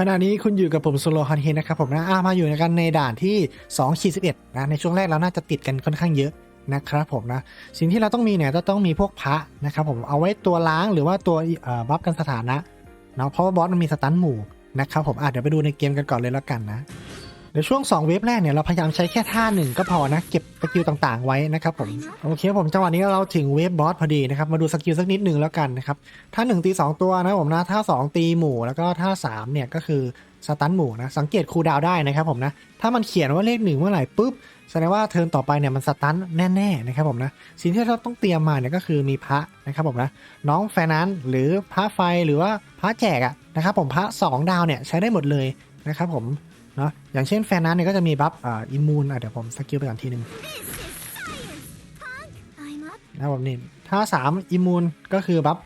ขณะนี้คุณอยู่กับผมโซโลฮันเฮนนะครับผมนะอามาอยู่กันในด่านที่2ขีดสินะในช่วงแรกเราน่าจะติดกันค่อนข้างเยอะนะครับผมนะสิ่งที่เราต้องมีเนี่ยจะต้องมีพวกพระนะครับผมเอาไว้ตัวล้างหรือว่าตัวบัฟกันสถานะเนาะเพราะว่าบอสมันมีสตันหมู่นะครับผมอะเดี๋ยวไปดูในเกมกันก่อนเลยแล้วกันนะ ดี๋ยวช่วง 2 เวฟแรกเนี่ยเราพยายามใช้แค่ท่าหนึ่งก็พอนะ เก็บสกิลต่างๆไว้นะครับผมโอเคผมจังหวะนี้เราถึงเวฟบอสพอดีนะครับมาดูสกิลสักนิดหนึ่งแล้วกันนะครับถ้า1ตี2 ตัวนะผมนะถ้า2 ตีหมู่แล้วก็ถ้า3เนี่ยก็คือสตันหมู่นะสังเกตคูดาวได้นะครับผมนะถ้ามันเขียนว่าเลขหนึ่งเมื่อไหร่ปุ๊บแสดงว่าเทิร์นต่อไปเนี่ยมันสตันแน่ๆนะครับผมนะสิ่งที่เราต้องเตรียมมาเนี่ยก็คือมีพระนะครับผมนะน้องแฟนันหรือพระไฟหรือว่าพระแจกอะนะครับผมพระ 2 ดาวเนี่ยใช้ได้หมดเลยนะครับผม เนาะอย่างเช่นแฟนนั้นเนี่ยก็จะมีบัฟอ่าอิมมูนอะเดี๋ยวผมสกิลไปก่อนทีหนึงนะครับผมนี่ถ้า 3 อิมมูนก็คือบัฟ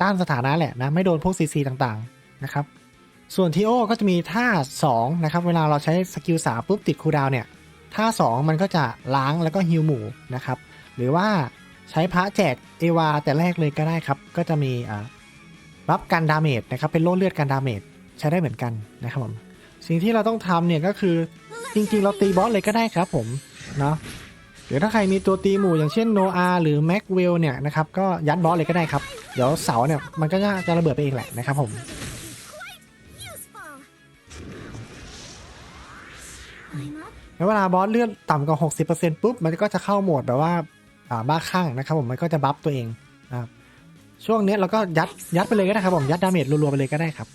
ต้านสถานะแหละนะ ไม่โดนพวกซีซีต่างๆนะครับ ส่วนทีโอก็จะมีท่า 2 นะครับ เวลาเราใช้สกิล3ปุ๊บติดคูดาวเนี่ยท่า 2 มันก็จะล้างแล้วก็ฮิวหมู่นะครับ หรือว่าใช้พระแจกเอวาแต่แรกเลยก็ได้ครับ ก็จะมีอ่ารับการดาเมจนะครับเป็นโล่เลือดการดาเมจใช้ได้เหมือนกันนะครับผม สิ่งที่เราต้องทำเนี่ยก็คือจริงๆ เราตีบอสเลยก็ได้ครับผมเนาะหรือถ้าใครมีตัวตีหมู่อย่างเช่นโนอาหรือแม็กเวลเนี่ยนะครับก็ยัดบอสเลยก็ได้ครับ เดี๋ยวเสาเนี่ยมันก็จะระเบิดไปเองแหละนะครับผมแล้วเวลาบอสเลื่อนต่ำกว่า 60%ปุ๊บ มันก็จะเข้าโหมดแบบว่าอ่าบ้าคลั่งนะครับผมมันก็จะบัฟตัวเองนะครับช่วงเนี้ยเราก็ยัดยัดไปเลยก็ได้ครับผมยัดดาเมจรัวๆไปเลยก็ได้ครับ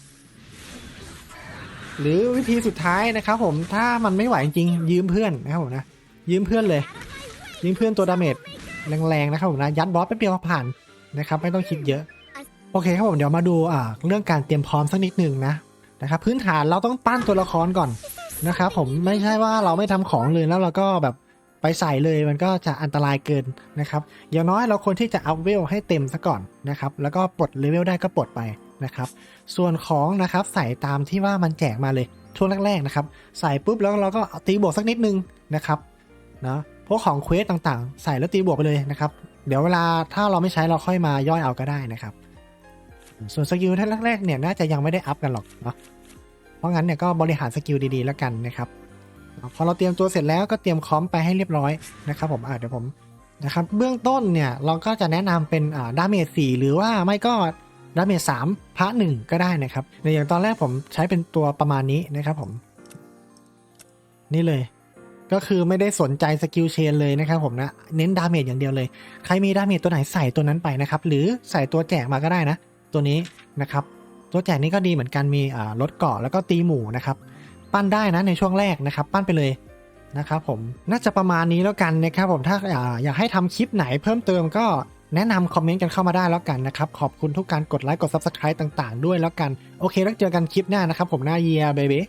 หรือวิธีสุดท้ายนะครับผมถ้ามันไม่ไหวจริงยืมเพื่อนนะครับผมนะยืมเพื่อนเลย ยืมเพื่อนตัวดาเมจแรงๆนะครับผมนะยัดบอสแป๊บเดียวผ่านนะครับไม่ต้องคิดเยอะโอเคครับผมเดี๋ยวมาดูอ่าเรื่องการเตรียมพร้อมสักนิดหนึ่งนะนะครับพื้นฐานเราต้องปั้นตัวละครก่อนนะครับผมไม่ใช่ว่าเราไม่ทำของเลยแล้วเราก็แบบไปใส่เลยมันก็จะอันตรายเกินนะครับอย่างน้อยเราควรที่จะอัพเวลให้เต็มซะก่อนนะครับแล้วก็ปลดเลเวลได้ก็ปลดไป นะครับ ส่วนของนะครับใส่ตามที่ว่ามันแจกมาเลยช่วงแรกๆนะครับ ใส่ปุ๊บแล้วเราก็ตีบวกสักนิดนึงนะครับเนาะพวกของเควสต่างๆ ใส่แล้วตีบวกไปเลยนะครับ เดี๋ยวเวลาถ้าเราไม่ใช้เราค่อยมาย่อยเอาก็ได้นะครับ ส่วนสกิลท่านแรกๆเนี่ยน่าจะยังไม่ได้อัพกันหรอกเนาะเพราะงั้นเนี่ยก็บริหารสกิลดีๆแล้วกันนะครับพอเราเตรียมตัวเสร็จแล้วก็เตรียมคอมไปให้เรียบร้อยนะครับ ผมอะเดี๋ยวผมนะครับเบื้องต้นเนี่ยเราก็จะแนะนำเป็นอ่าดาเมจสี่หรือว่าไม่ก็ ดาเมจสามพระหนึ่งก็ได้นะครับ ในอย่างตอนแรกผมใช้เป็นตัวประมาณนี้นะครับผม นี่เลย ก็คือไม่ได้สนใจสกิลเชนเลยนะครับผมนะ เน้นดาเมจอย่างเดียวเลย ใครมีดาเมจตัวไหนใส่ตัวนั้นไปนะครับ หรือใส่ตัวแจกมาก็ได้นะ ตัวนี้นะครับ ตัวแจกนี้ก็ดีเหมือนกันมีลดเกาะแล้วก็ตีหมู่นะครับ ปั้นได้นะในช่วงแรกนะครับ ปั้นไปเลยนะครับผมน่าจะประมาณนี้แล้วกันนะครับผมถ้าอ่าอยากให้ทำคลิปไหนเพิ่มเติมก็ แนะนำคอมเมนต์กันเข้ามาได้แล้วกันนะครับ ขอบคุณทุกการกดไลค์กด Subscribe ต่าง ๆ ด้วยแล้วกัน โอเคแล้วเจอกันคลิปหน้านะครับ ผมหน้าเยียเบเบ้